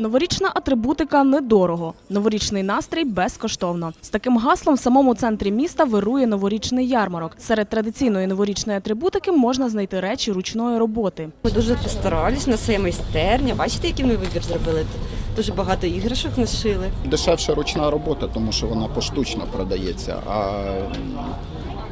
Новорічна атрибутика недорого. Новорічний настрій безкоштовно. З таким гаслом в самому центрі міста вирує новорічний ярмарок. Серед традиційної новорічної атрибутики можна знайти речі ручної роботи. Ми дуже постарались, у нас є майстерня. Бачите, який ми вибір зробили? Дуже багато іграшок нашили. Дешевша ручна робота, тому що вона поштучно продається, а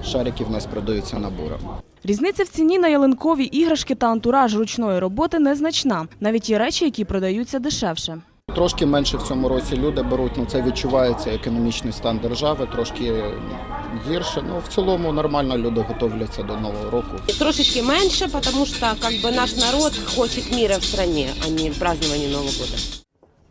шарики в нас продаються набором. Різниця в ціні на ялинкові іграшки та антураж ручної роботи незначна. Навіть є речі, які продаються дешевше. Трошки менше в цьому році люди беруть, ну це відчувається економічний стан держави, трошки гірше. Ну в цілому нормально люди готовляться до нового року. Трошечки меньше, потому что как бы наш народ хочет мира в стране, а не празднования Нового года.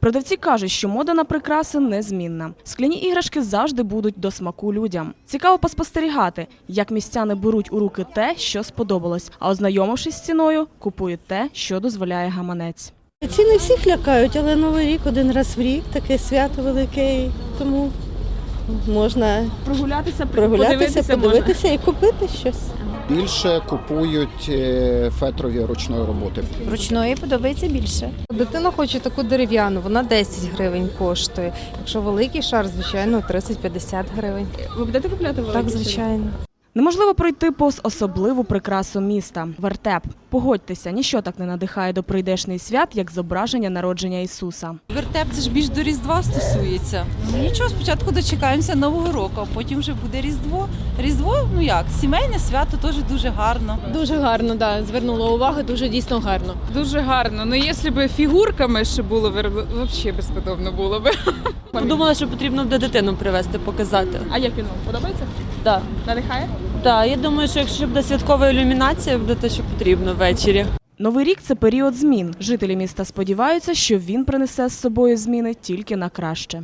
Продавці кажуть, що мода на прикраси незмінна. Скляні іграшки завжди будуть до смаку людям. Цікаво поспостерігати, як містяни беруть у руки те, що сподобалось, а ознайомившись з ціною, купують те, що дозволяє гаманець. Ціни всіх лякають, але Новий рік один раз в рік, таке свято велике, тому можна Прогулятися, прогулятися, подивитися і купити щось. Більше купують е, фетрові ручної роботи. Ручної подобається більше. Дитина хоче таку дерев'яну, вона 10 гривень коштує. Якщо великий шар, звичайно, 30-50 гривень. Ви будете купляти Так, звичайно. Неможливо пройти повз особливу прикрасу міста вертеп. Погодьтеся, ніщо так не надихає до прийдешний свят, як зображення народження Ісуса. Вертеп це ж більш до Різдва стосується. Ну нічого, спочатку дочекаємося Нового року, а потім вже буде Різдво. Різдво, ну як, сімейне свято теж дуже гарно. Дуже гарно, да. Звернула увагу, дуже дійсно гарно. Дуже гарно. Ну, якщо б фігурками ще було, взагалі безподобно було б. Подумала, що потрібно буде дитину привезти, показати. А як він вам подобається? Так, Надихає? Так. Я думаю, що якщо буде святкова ілюмінація, буде те, що потрібно ввечері. Новий рік це період змін. Жителі міста сподіваються, що він принесе з собою зміни тільки на краще.